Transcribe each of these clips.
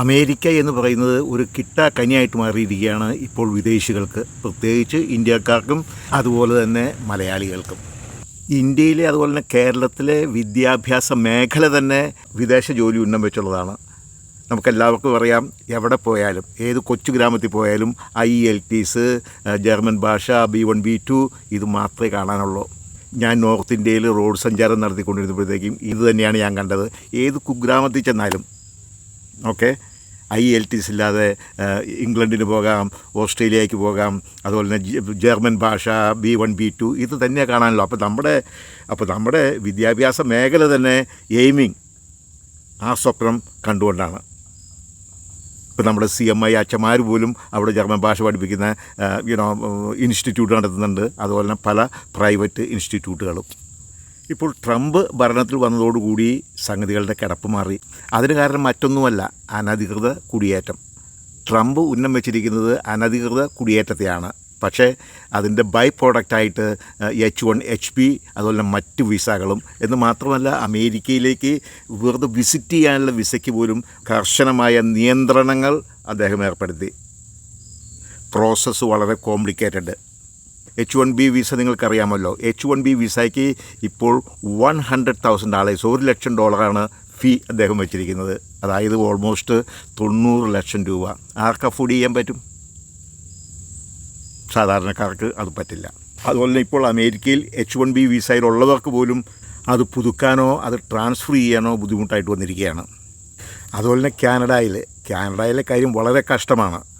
America എന്ന് പറയുന്നത് ഒരു കിട്ട കനിയായിട്ട് മാറിയിരിക്കുകയാണ് ഇപ്പോൾ വിദേശികൾക്ക്. പ്രത്യേകിച്ച് ഇന്ത്യക്കാർക്കും അതുപോലെ തന്നെ മലയാളികൾക്കും. ഇന്ത്യയിലെ അതുപോലെ തന്നെ കേരളത്തിലെ വിദ്യാഭ്യാസ മേഖല തന്നെ വിദേശ ജോലി ഉന്നം വെച്ചുള്ളതാണ്. നമുക്കെല്ലാവർക്കും അറിയാം എവിടെ പോയാലും ഏത് കൊച്ചു ഗ്രാമത്തിൽ പോയാലും ഐ എൽ ടീസ് ജർമ്മൻ ഭാഷ ബി വൺ ബി ടു ഇത് മാത്രമേ കാണാനുള്ളൂ. ഞാൻ നോർത്ത് ഇന്ത്യയിൽ റോഡ് സഞ്ചാരം നടത്തിക്കൊണ്ടിരുന്നപ്പോഴത്തേക്കും ഇത് തന്നെയാണ് ഞാൻ കണ്ടത്. ഏത് കുഗ്രാമത്തിൽ ചെന്നാലും ഓക്കെ? ഐ എൽ ടിസ് ഇല്ലാതെ ഇംഗ്ലണ്ടിന് പോകാം ഓസ്ട്രേലിയയ്ക്ക് പോകാം അതുപോലെ തന്നെ ജർമ്മൻ ഭാഷ ബി വൺ ബി ടു ഇത് തന്നെ കാണാനല്ലോ അപ്പോൾ നമ്മുടെ അപ്പോൾ നമ്മുടെ വിദ്യാഭ്യാസ മേഖല തന്നെ എയിമിങ്. ആ സ്വപ്നം കണ്ടുകൊണ്ടാണ്. ഇപ്പോൾ നമ്മുടെ സി എം ഐ അച്ഛന്മാർ പോലും അവിടെ ജർമ്മൻ ഭാഷ പഠിപ്പിക്കുന്ന യുനോ ഇൻസ്റ്റിറ്റ്യൂട്ട് നടത്തുന്നുണ്ട്. അതുപോലെ തന്നെ പല പ്രൈവറ്റ് ഇൻസ്റ്റിറ്റ്യൂട്ടുകളും. ഇപ്പോൾ ട്രംപ് ഭരണത്തിൽ വന്നതോടുകൂടി സംഗതികളുടെ കിടപ്പ് മാറി. അതിന് കാരണം മറ്റൊന്നുമല്ല അനധികൃത കുടിയേറ്റം. ട്രംപ് ഉന്നം വെച്ചിരിക്കുന്നത് അനധികൃത കുടിയേറ്റത്തെയാണ്. പക്ഷേ അതിന്റെ ബൈ പ്രോഡക്റ്റായിട്ട് എച്ച് വൺ എച്ച് പി അതുപോലെ മറ്റ് വിസകളും എന്ന് മാത്രമല്ല അമേരിക്കയിലേക്ക് വെറുതെ വിസിറ്റ് ചെയ്യാനുള്ള വിസയ്ക്ക് പോലും കർശനമായ നിയന്ത്രണങ്ങൾ അദ്ദേഹം ഏർപ്പെടുത്തി. പ്രോസസ്സ് വളരെ complicated. H one B visa നിങ്ങൾക്കറിയാമല്ലോ. എച്ച് വൺ ബി വിസയ്ക്ക് ഇപ്പോൾ വൺ ഹൺഡ്രഡ് തൗസൻഡ് ഡാളേഴ്സ് ഒരു ലക്ഷം ഡോളറാണ് ഫീ അദ്ദേഹം വെച്ചിരിക്കുന്നത്. അതായത് ഓൾമോസ്റ്റ് തൊണ്ണൂറ് ലക്ഷം രൂപ. ആർക്ക് അഫോർഡ് ചെയ്യാൻ പറ്റും? സാധാരണക്കാർക്ക് അത് പറ്റില്ല. അതുപോലെ ഇപ്പോൾ അമേരിക്കയിൽ എച്ച് വൺ ബി വിസയിലുള്ളവർക്ക് പോലും അത് പുതുക്കാനോ അത് ട്രാൻസ്ഫർ ചെയ്യാനോ ബുദ്ധിമുട്ടായിട്ട് വന്നിരിക്കുകയാണ്. അതുപോലെ തന്നെ കാനഡയിൽ കാനഡയിലെ കാര്യം വളരെ കഷ്ടമാണ്.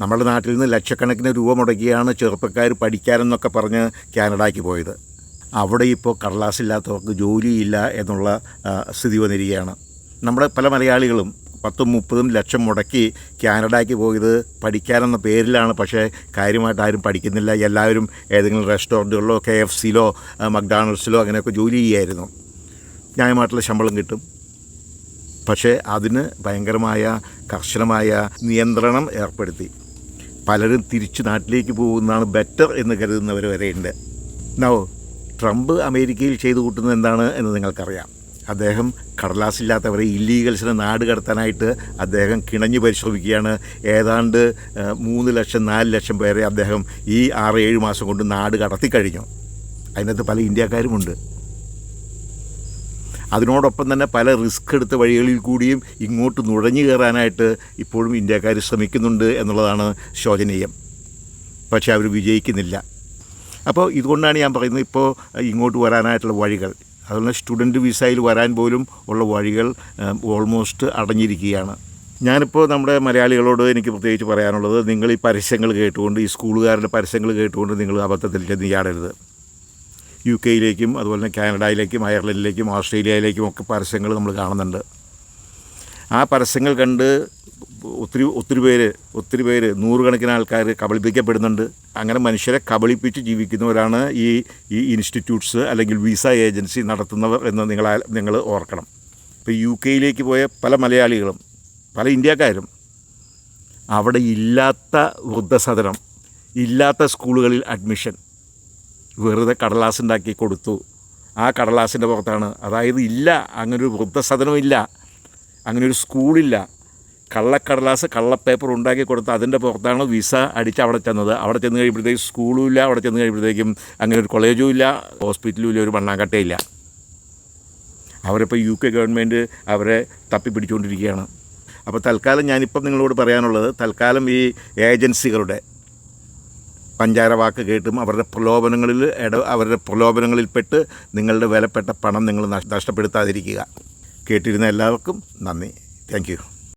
നമ്മുടെ നാട്ടിൽ നിന്ന് ലക്ഷക്കണക്കിന് രൂപ മുടക്കിയാണ് ചെറുപ്പക്കാർ പഠിക്കാനെന്നൊക്കെ പറഞ്ഞ് കാനഡയ്ക്ക് പോയത്. അവിടെ ഇപ്പോൾ കടലാസില്ലാത്തവർക്ക് ജോലിയില്ല എന്നുള്ള സ്ഥിതി വന്നിരിക്കുകയാണ്. നമ്മുടെ പല മലയാളികളും പത്തും മുപ്പതും ലക്ഷം മുടക്കി കാനഡയ്ക്ക് പോയത് പഠിക്കാനെന്ന പേരിലാണ്. പക്ഷേ കാര്യമായിട്ട് ആരും പഠിക്കുന്നില്ല. എല്ലാവരും ഏതെങ്കിലും റെസ്റ്റോറന്റുകളിലോ കെ എഫ് സിയിലോ മക്ഡാണൽസിലോ അങ്ങനെയൊക്കെ ജോലി ചെയ്യായിരുന്നു ന്യായമായിട്ടുള്ള ശമ്പളം കിട്ടും. പക്ഷേ അതിന് ഭയങ്കരമായ കർശനമായ നിയന്ത്രണം ഏർപ്പെടുത്തി. പലരും തിരിച്ചു നാട്ടിലേക്ക് പോകുന്നതാണ് ബെറ്റർ എന്ന് കരുതുന്നവർ വരെയുണ്ട്. നോ ട്രംപ് അമേരിക്കയിൽ ചെയ്തു കൂട്ടുന്നത് എന്താണ് എന്ന് നിങ്ങൾക്കറിയാം. അദ്ദേഹം കടലാസില്ലാത്തവരെ ഇല്ലീഗൽസിനെ നാട് കടത്താനായിട്ട് അദ്ദേഹം കിണഞ്ഞു പരിശ്രമിക്കുകയാണ് ഏതാണ്ട് മൂന്ന് ലക്ഷം നാല് ലക്ഷം പേരെ അദ്ദേഹം ഈ ആറ് ഏഴ് മാസം കൊണ്ട് നാട് കടത്തി കടത്തിക്കഴിഞ്ഞു. അതിനകത്ത് പല ഇന്ത്യക്കാരുമുണ്ട് അതിനോടൊപ്പം തന്നെ പല റിസ്ക് എടുത്ത വഴികളിൽ കൂടിയും ഇങ്ങോട്ട് നുഴഞ്ഞു കയറാനായിട്ട് ഇപ്പോഴും ഇന്ത്യക്കാർ ശ്രമിക്കുന്നുണ്ട് എന്നുള്ളതാണ് ശോചനീയം. പക്ഷേ അവർ വിജയിക്കുന്നില്ല. അപ്പോൾ ഇതുകൊണ്ടാണ് ഞാൻ പറയുന്നത് ഇപ്പോൾ ഇങ്ങോട്ട് വരാനായിട്ടുള്ള വഴികൾ. അതുപോലെ സ്റ്റുഡന്റ് വിസയിൽ വരാൻ പോലും ഉള്ള വഴികൾ ഓൾമോസ്റ്റ് അടഞ്ഞിരിക്കുകയാണ്. ഞാനിപ്പോൾ നമ്മുടെ മലയാളികളോട് എനിക്ക് പ്രത്യേകിച്ച് പറയാനുള്ളത് നിങ്ങൾ ഈ പരസ്യങ്ങൾ കേട്ടുകൊണ്ട് ഈ സ്കൂളുകാരുടെ പരസ്യങ്ങൾ കേട്ടുകൊണ്ട് നിങ്ങൾ അബദ്ധത്തിൽ ചെന്ന് ചാടരുത് യു കെയിലേക്കും അതുപോലെ തന്നെ കാനഡയിലേക്കും അയർലൻഡിലേക്കും ഓസ്ട്രേലിയയിലേക്കും ഒക്കെ പരസ്യങ്ങൾ നമ്മൾ കാണുന്നുണ്ട്. ആ പരസ്യങ്ങൾ കണ്ട് ഒത്തിരി ഒത്തിരി പേര് ഒത്തിരി പേര് നൂറുകണക്കിന് ആൾക്കാർ കബളിപ്പിക്കപ്പെടുന്നുണ്ട്. അങ്ങനെ മനുഷ്യരെ കബളിപ്പിച്ച് ജീവിക്കുന്നവരാണ് ഈ ഈ ഇൻസ്റ്റിറ്റ്യൂട്ട്സ് അല്ലെങ്കിൽ വിസ ഏജൻസി നടത്തുന്നവർ എന്ന് നിങ്ങൾ നിങ്ങൾ ഓർക്കണം. ഇപ്പോൾ യു കെയിലേക്ക് പോയ പല മലയാളികളും പല ഇന്ത്യക്കാരും അവിടെ ഇല്ലാത്ത വൃദ്ധസദനം ഇല്ലാത്ത സ്കൂളുകളിൽ അഡ്മിഷൻ വെറുതെ കടലാസ് ഉണ്ടാക്കി കൊടുത്തു. ആ കടലാസിന്റെ പുറത്താണ്. അതായത് ഇല്ല അങ്ങനൊരു അങ്ങനെ ഒരു സ്കൂളില്ല. കള്ളക്കടലാസ് കള്ളപ്പേപ്പർ ഉണ്ടാക്കി കൊടുത്ത് അതിന്റെ പുറത്താണ് വിസ അടിച്ച് അവിടെ ചെന്നത്. അവിടെ ചെന്ന് കഴിയുമ്പോഴത്തേക്കും സ്കൂളും ഇല്ല അവിടെ ചെന്ന് കഴിയുമ്പോഴത്തേക്കും അങ്ങനെ ഒരു കോളേജും ഇല്ല ഹോസ്പിറ്റലും ഇല്ല ഒരു മണ്ണാങ്കട്ടയില്ല അവരിപ്പോൾ യു കെ ഗവൺമെന്റ് അവരെ തപ്പിപ്പിടിച്ചുകൊണ്ടിരിക്കുകയാണ്. അപ്പോൾ തൽക്കാലം ഞാനിപ്പം നിങ്ങളോട് പറയാനുള്ളത് തൽക്കാലം ഈ ഏജൻസികളുടെ പഞ്ചാര വാക്ക് കേട്ടും അവരുടെ പ്രലോഭനങ്ങളിൽ ഇട അവരുടെ പ്രലോഭനങ്ങളിൽപ്പെട്ട് നിങ്ങളുടെ വിലപ്പെട്ട പണം നിങ്ങൾ നഷ്- നഷ്ടപ്പെടുത്താതിരിക്കുക. കേട്ടിരുന്ന എല്ലാവർക്കും നന്ദി. താങ്ക്